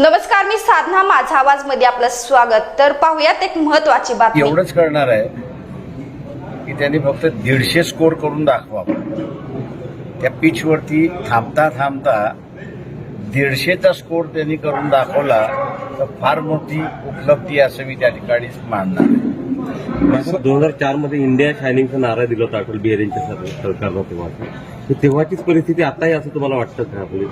नमस्कार मी साधना माझा आवाजमध्ये आपलं स्वागत. तर पाहुयात एक महत्वाची बातमी. एवढंच करणार आहे की त्यांनी फक्त दीडशे स्कोर करून दाखवा. त्या पिचवरती थांबता थांबता दीडशेचा स्कोर त्यांनी करून दाखवला. तर फार मोठी उपलब्धी असं मी त्या ठिकाणी मानणार आहे. दोन हजार चारमध्ये इंडिया शायनिंगचा नारा दिला होता अटल बिहारी यांच्या सर- सरकारनं तेव्हा. तेव्हाचीच परिस्थिती आताही असं तुम्हाला वाटतं का आपली?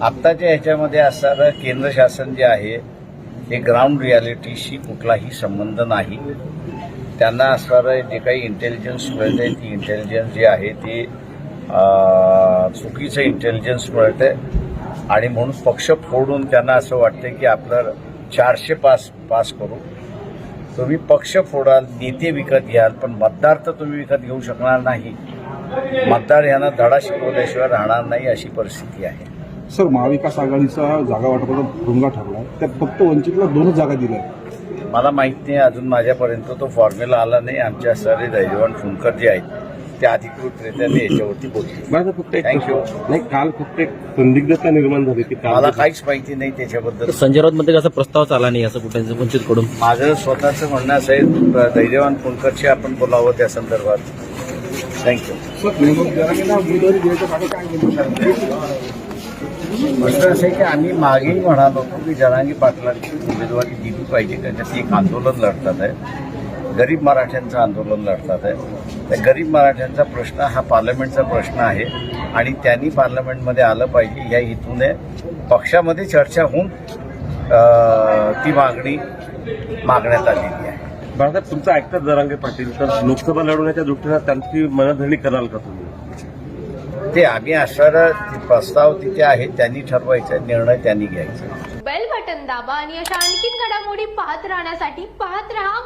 आत्ताच्या ह्याच्यामध्ये असणारं केंद्र शासन जे आहे ते ग्राउंड रियालिटीशी कुठलाही संबंध नाही. त्यांना असणारं जे काही इंटेलिजन्स मिळते ती इंटेलिजन्स जे आहे ते चुकीचं इंटेलिजन्स मिळते आणि म्हणून पक्ष फोडून त्यांना असं वाटतं की आपलं चारशे पास पास करू. तुम्ही पक्ष फोडाल नेते विकत घ्याल पण मतदार तर तुम्ही विकत घेऊ शकणार नाही. मतदार यांना धडा शिकवल्याशिवाय राहणार नाही अशी परिस्थिती आहे. सर महाविकास आघाडीचा जागा वाटपाचा भुंगा ठरला त्यात फक्त वंचितला दोनच जागा दिल्या मला माहीत नाही अजून माझ्यापर्यंत तो फॉर्म्युला आला नाही. आमच्या सारे दैजवान फुंकर जे आहेत. ते अधिकृतरित्या ते याच्यावरती बोलतील माझा फक्त एक Thank you. नाही काल फक्त एक संदिग्धता निर्माण झाली की काल मला काहीच माहिती नाही त्याच्याबद्दल. संजय राऊत मध्ये कसा प्रस्ताव चाला नाही असं कुठे वंचितकडून माझं स्वतःचं म्हणणं असं आहे दैजवान फुंकरशी आपण बोलावं त्या संदर्भात. थँक्यू गोष्ट असं आहे की आम्ही मागेही म्हणालो होतो की जरांगी पाटलांची उमेदवारी दिली पाहिजे त्याच्यात एक आंदोलन लढतात आहे. गरीब मराठ्यांचं आंदोलन लढतात आहे. गरीब मराठ्यांचा प्रश्न हा पार्लमेंटचा प्रश्न आहे आणि त्यांनी पार्लमेंटमध्ये आलं पाहिजे या हेतूने पक्षामध्ये चर्चा होऊन ती मागणी मागण्यात आलेली आहे. बाळासाहेब तुमचं ऐकतात जरांगे पाटील तर लोकसभा लढवण्याच्या दृष्टीनं त्यांची मनधरणी कराल का तुम्ही? ते आम्ही असणारा प्रस्ताव तिथे आहे त्यांनी ठरवायचा निर्णय त्यांनी घ्यायचा बेल बटन दाबा आणि अशा आणखीन घडामोडी पाहत राहण्यासाठी पाहत रहा